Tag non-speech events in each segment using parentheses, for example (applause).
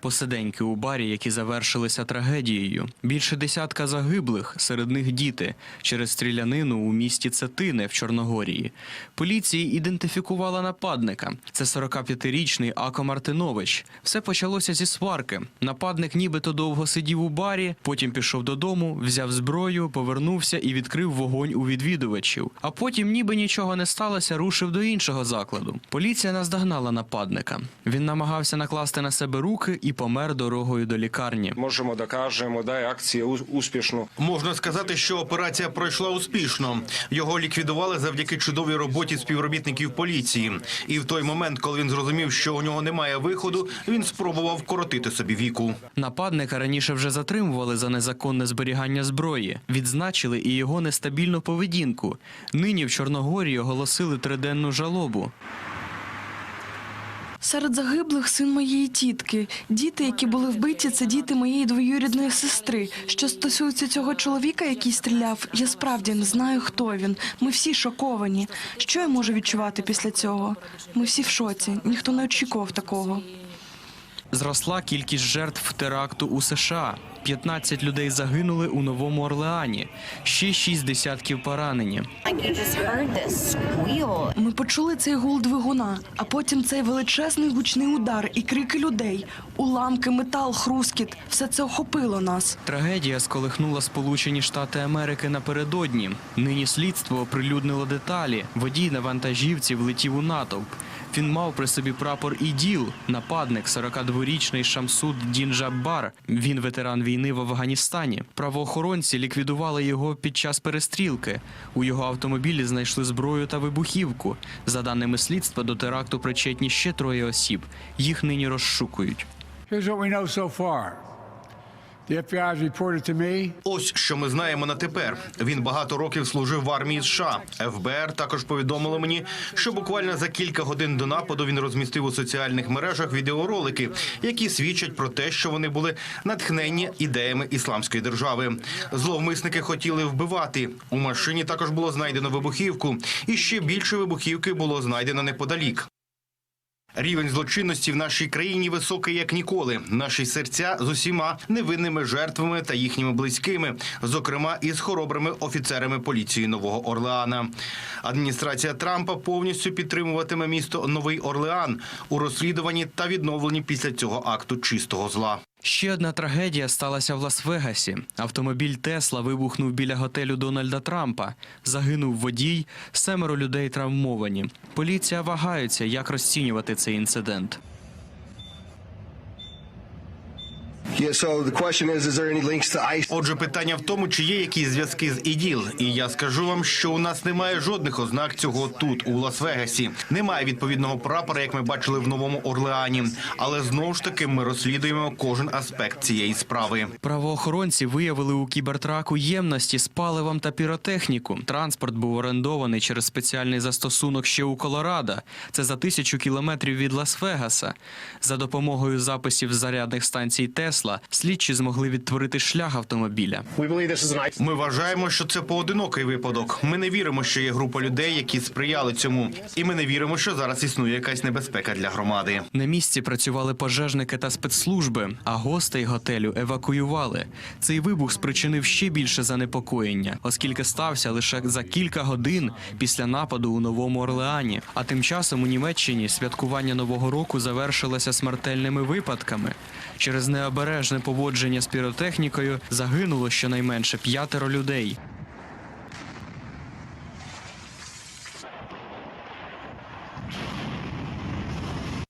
Посиденьки у барі, які завершилися трагедією. Більше десятка загиблих, серед них діти, через стрілянину у місті Цетине в Чорногорії. Поліція ідентифікувала нападника. Це 45-річний Ако Мартинович. Все почалося зі сварки. Нападник нібито довго сидів у барі, потім пішов додому, взяв зброю, повернувся і відкрив вогонь у відвідувачів. А потім, ніби нічого не сталося, рушив до іншого закладу. Поліція наздогнала нападника. Він намагався накласти на себе руки і помер дорогою до лікарні. Можемо да кажемо, да, акція успішно. Можна сказати, що операція пройшла успішно. Його ліквідували завдяки чудовій роботі співробітників поліції. І в той момент, коли він зрозумів, що у нього немає виходу, він спробував вкоротити собі віку. Нападника раніше вже затримували за незаконне зберігання зброї, відзначили і його нестабільну поведінку. Нині в Чорногорії оголосили триденну жалобу. Серед загиблих син моєї тітки. Діти, які були вбиті, це діти моєї двоюрідної сестри. Що стосується цього чоловіка, який стріляв, я справді не знаю, хто він. Ми всі шоковані. Що я можу відчувати після цього? Ми всі в шоці. Ніхто не очікував такого. Зросла кількість жертв теракту у США. 15 людей загинули у Новому Орлеані, ще 6 десятків поранені. Ми почули цей гул двигуна, а потім цей величезний гучний удар і крики людей, уламки, метал, хрускіт. Все це охопило нас. Трагедія сколихнула Сполучені Штати Америки напередодні. Нині слідство оприлюднило деталі. Водій на вантажівці влетів у натовп. Він мав при собі прапор іділ. Нападник, 42-річний Шамсуд Дінджаббар. Він ветеран війни в Афганістані. Правоохоронці ліквідували його під час перестрілки. У його автомобілі знайшли зброю та вибухівку. За даними слідства, до теракту причетні ще троє осіб. Їх нині розшукують. Here's what we know so far. Ось що ми знаємо на тепер. Він багато років служив в армії США. ФБР також повідомило мені, що буквально за кілька годин до нападу він розмістив у соціальних мережах відеоролики, які свідчать про те, що вони були натхнені ідеями ісламської держави. Зловмисники хотіли вбивати. У машині також було знайдено вибухівку, і ще більше вибухівки було знайдено неподалік. Рівень злочинності в нашій країні високий як ніколи. Наші серця з усіма невинними жертвами та їхніми близькими, зокрема із хоробрими офіцерами поліції Нового Орлеана. Адміністрація Трампа повністю підтримуватиме місто Новий Орлеан у розслідуванні та відновленні після цього акту чистого зла. Ще одна трагедія сталася в Лас-Вегасі. Автомобіль Тесла вибухнув біля готелю Дональда Трампа. Загинув водій, семеро людей травмовані. Поліція вагається, як розцінювати цей інцидент. Отже, питання в тому, чи є якісь зв'язки з іділ. І я скажу вам, що у нас немає жодних ознак цього тут, у Лас-Вегасі. Немає відповідного прапора, як ми бачили в Новому Орлеані. Але знову ж таки ми розслідуємо кожен аспект цієї справи. Правоохоронці виявили у кібертраку ємності з паливом та піротехніку. Транспорт був орендований через спеціальний застосунок ще у Колорадо. Це за тисячу кілометрів від Лас-Вегаса. За допомогою записів зарядних станцій Тесла слідчі змогли відтворити шлях автомобіля. Ми вважаємо, що це поодинокий випадок. Ми не віримо, що є група людей, які сприяли цьому, і ми не віримо, що зараз існує якась небезпека для громади. На місці працювали пожежники та спецслужби, а гостей готелю евакуювали. Цей вибух спричинив ще більше занепокоєння, оскільки стався лише за кілька годин після нападу у Новому Орлеані. А тим часом у Німеччині святкування Нового року завершилося смертельними випадками. Через необережне поводження з піротехнікою загинуло щонайменше п'ятеро людей.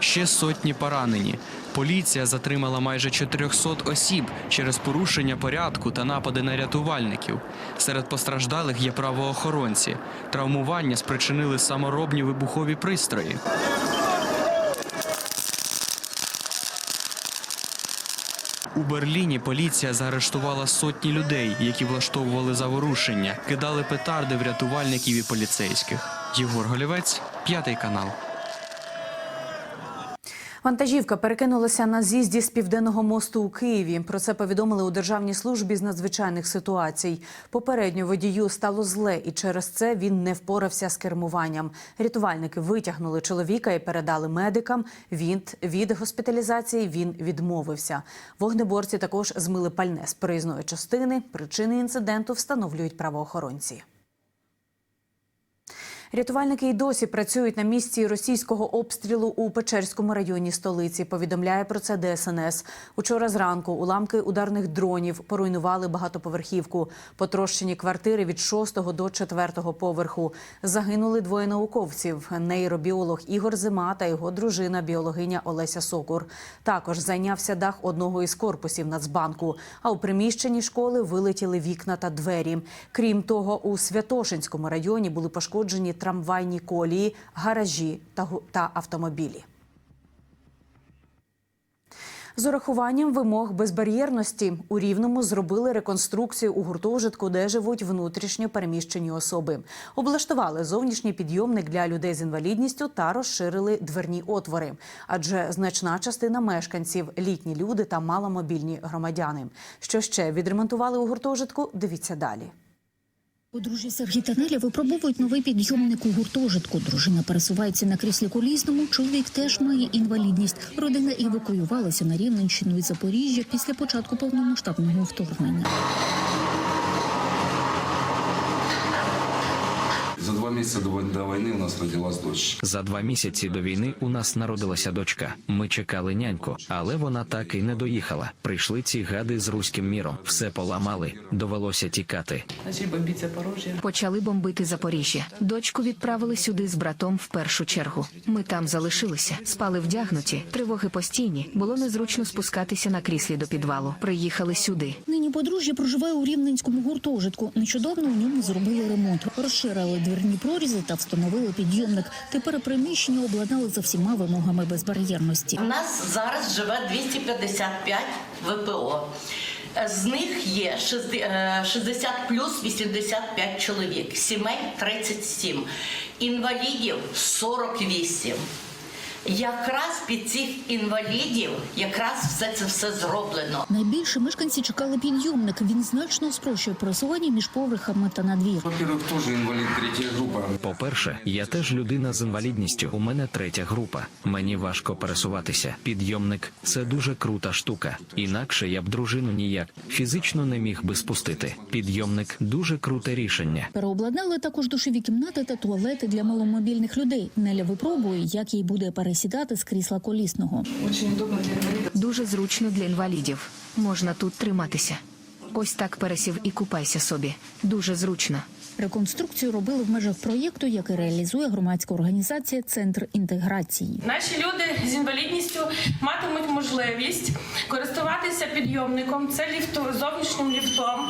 Ще сотні поранені. Поліція затримала майже 400 осіб через порушення порядку та напади на рятувальників. Серед постраждалих є правоохоронці. Травмування спричинили саморобні вибухові пристрої. У Берліні поліція заарештувала сотні людей, які влаштовували заворушення, кидали петарди в рятувальників і поліцейських. Єгор Голівець, п'ятий канал. Вантажівка перекинулася на з'їзді з південного мосту у Києві. Про це повідомили у Державній службі з надзвичайних ситуацій. Попередньо водію стало зле, і через це він не впорався з кермуванням. Рятувальники витягнули чоловіка і передали медикам. Він від госпіталізації він відмовився. Вогнеборці також змили пальне з проїзної частини. Причини інциденту встановлюють правоохоронці. Рятувальники й досі працюють на місці російського обстрілу у Печерському районі столиці. Повідомляє про це ДСНС. Учора зранку уламки ударних дронів поруйнували багатоповерхівку. Потрощені квартири від 6 до 4 поверху. Загинули двоє науковців: нейробіолог Ігор Зима та його дружина, біологиня Олеся Сокур. Також зайнявся дах одного із корпусів Нацбанку. А у приміщенні школи вилетіли вікна та двері. Крім того, у Святошинському районі були пошкоджені трамвайні колії, гаражі та, автомобілі. З урахуванням вимог безбар'єрності у Рівному зробили реконструкцію у гуртожитку, де живуть внутрішньо переміщені особи. Облаштували зовнішній підйомник для людей з інвалідністю та розширили дверні отвори. Адже значна частина мешканців літні люди та маломобільні громадяни. Що ще відремонтували у гуртожитку? Дивіться далі. Подружжя Сергій випробовують новий підйомник у гуртожитку. Дружина пересувається на кріслі колісному. Чоловік теж має інвалідність. Родина евакуювалася на Рівненщину і Запоріжжя після початку повномасштабного вторгнення. За два месяца до, войны у нас родилась дочь. За два місяці до війни у нас народилася дочка. Ми чекали няньку, але вона так і не доїхала. Прийшли ці гади з руським міром, все поламали, довелося тікати. Почали бомбити Запоріжжя. Дочку відправили сюди з братом в першу чергу. Ми там залишилися, спали вдягнуті, тривоги постійні. Було незручно спускатися на кріслі до підвалу. Приїхали сюди. Нині подружжя проживає у рівненському гуртожитку. Нещодавно у ньому зробили ремонт, розширили дверні прорізи та встановили підйомник. Тепер приміщення обладнали за всіма вимогами безбар'єрності. У нас зараз живе 255 ВПО. З них є 60 плюс 85 чоловік, сімей 37, інвалідів 48. Якраз під цих інвалідів якраз все це все зроблено. Найбільше мешканці чекали підйомник. Він значно спрощує пересування між поверхами та на двір. Во-первых, тоже инвалид третья группа. По-перше, я теж людина з інвалідністю. У мене третя група. Мені важко пересуватися. Підйомник це дуже крута штука. Інакше я б дружину ніяк фізично не міг би спустити. Підйомник дуже круте рішення. Переобладнали також душові кімнати та туалети для маломобільних людей. Неля випробує, як їй буде пересідати з крісла колісного. Дуже зручно для інвалідів. Можна тут триматися. Ось так пересів і купайся собі. Дуже зручно. Реконструкцію робили в межах проєкту, який реалізує громадська організація Центр інтеграції. Наші люди з інвалідністю матимуть можливість користуватися підйомником, це ліфту, зовнішнім ліфтом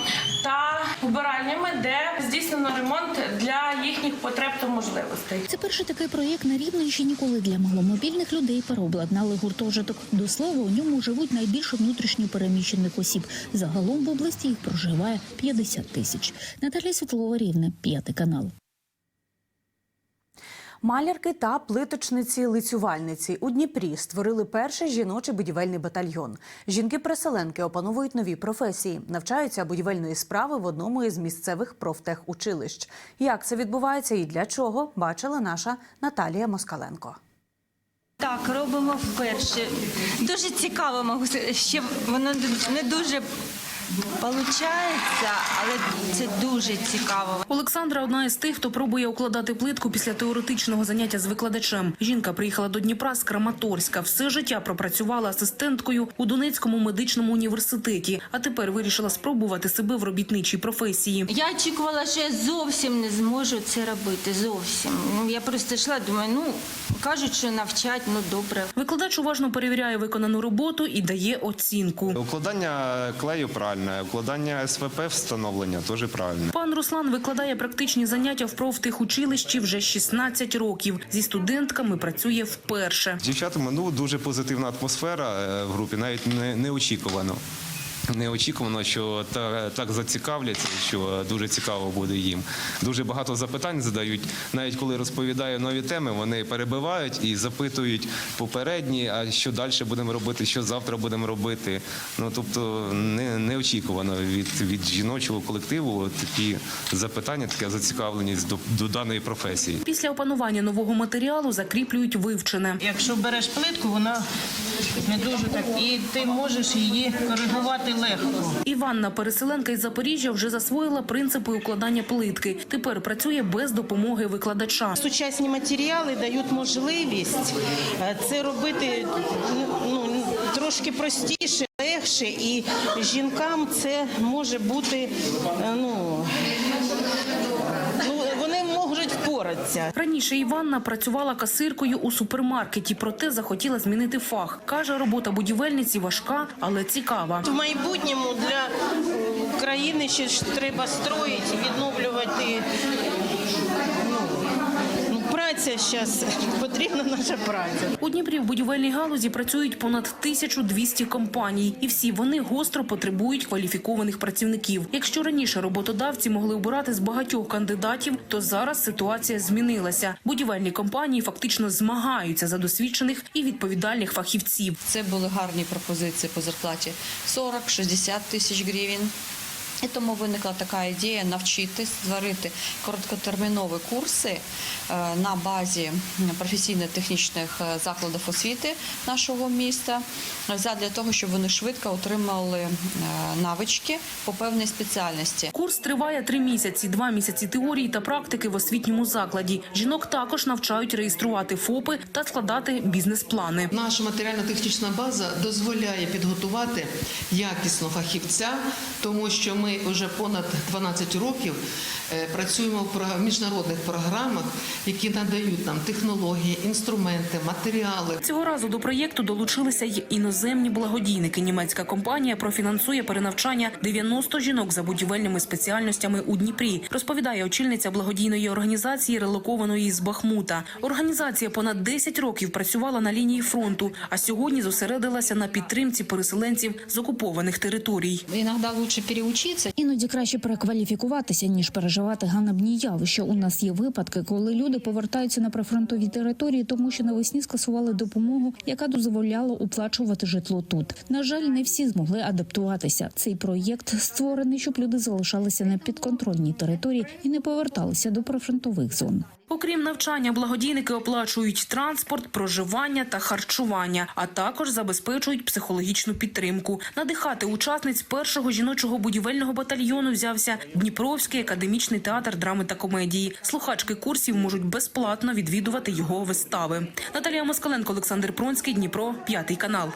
та вбиральнями, де здійснено ремонт для їхніх потреб та можливостей. Це перший такий проєкт на Рівненщині, коли для маломобільних людей переобладнали гуртожиток. До слова, у ньому живуть найбільше внутрішньо переміщених осіб. Загалом в області їх проживає 50 тисяч. Наталя Світлова Рівне, п'ятий канал. Малярки та плиточниці-лицювальниці у Дніпрі створили перший жіночий будівельний батальйон. Жінки-переселенки опановують нові професії, навчаються будівельної справи в одному із місцевих профтехучилищ. Як це відбувається і для чого, бачила наша Наталія Москаленко. Так, робимо вперше. Дуже цікаво, ще воно не дуже Получається, але це дуже цікаво. Олександра одна із тих, хто пробує укладати плитку після теоретичного заняття з викладачем. Жінка приїхала до Дніпра з Краматорська. Все життя пропрацювала асистенткою у Донецькому медичному університеті, а тепер вирішила спробувати себе в робітничій професії. Я очікувала, що я зовсім не зможу це робити. Зовсім. Ну я просто йшла, думаю, ну кажуть, що навчать, ну добре. Викладач уважно перевіряє виконану роботу і дає оцінку. Укладання клею правильне, укладання СВП встановлення теж правильне. Пан Руслан викладає практичні заняття в профтехучилищі вже 16 років. Зі студентками працює вперше. З дівчатами ну дуже позитивна атмосфера е, в групі, навіть не, неочікувано. Неочікувано, що та, так зацікавляться, що дуже цікаво буде їм. Дуже багато запитань задають. Навіть коли розповідаю нові теми, вони перебивають і запитують попередні, а що далі будемо робити, що завтра будемо робити. Ну тобто не, неочікувано від, від жіночого колективу такі запитання, така зацікавленість до, до даної професії. Після опанування нового матеріалу закріплюють вивчене. Якщо береш плитку, вона не дуже так, і ти можеш її коригувати легко. Іванна, переселенка із Запоріжжя, вже засвоїла принципи укладання плитки. Тепер працює без допомоги викладача. Сучасні матеріали дають можливість е, це робити ну, трошки простіше, легше, і жінкам це може бути е, ну, ну вони можуть впоратися. Раніше Іванна працювала касиркою у супермаркеті, проте захотіла змінити фах. Каже, робота будівельниці важка, але цікава. В майбутньому для України країни ще треба строїти, відновлювати. Праця зараз (laughs) потрібна наша праця. У Дніпрі в будівельній галузі працюють понад 1200 компаній, і всі вони гостро потребують кваліфікованих працівників. Якщо раніше роботодавці могли обирати з багатьох кандидатів, то зараз ситуація змінилася. Будівельні компанії фактично змагаються за досвідчених і відповідальних фахівців. Це були гарні пропозиції по зарплаті 40-60 тисяч гривень. І тому виникла така ідея навчити створити короткотермінові курси е, на базі професійно-технічних е, закладів освіти нашого міста, для того, щоб вони швидко отримали е, навички по певній спеціальності. Курс триває три місяці, два місяці теорії та практики в освітньому закладі. Жінок також навчають реєструвати ФОПи та складати бізнес-плани. Наша матеріально-технічна база дозволяє підготувати якісно фахівця, тому що ми вже понад 12 років е, працюємо в міжнародних програмах, які надають нам технології, інструменти, матеріали. Цього разу до проєкту долучилися й іноземні благодійники. Німецька компанія профінансує перенавчання 90 жінок за будівельними спеціальностями у Дніпрі. Розповідає очільниця благодійної організації, релокованої з Бахмута. Організація понад 10 років працювала на лінії фронту, а сьогодні зосередилася на підтримці переселенців з окупованих територій. Іноді краще переучитися. Іноді краще перекваліфікуватися, ніж переживати ганебні явища. У нас є випадки, коли люди повертаються на прифронтові території, тому що навесні скасували допомогу, яка дозволяла оплачувати житло тут. На жаль, не всі змогли адаптуватися. Цей проєкт створений, щоб люди залишалися на підконтрольній території і не поверталися до прифронтових зон. Окрім навчання, благодійники оплачують транспорт, проживання та харчування, а також забезпечують психологічну підтримку. Надихати учасниць першого жіночого будівельного батальйону взявся Дніпровський академічний театр драми та комедії. Слухачки курсів можуть безплатно відвідувати його вистави. Наталія Москаленко, Олександр Пронський, Дніпро, п'ятий канал.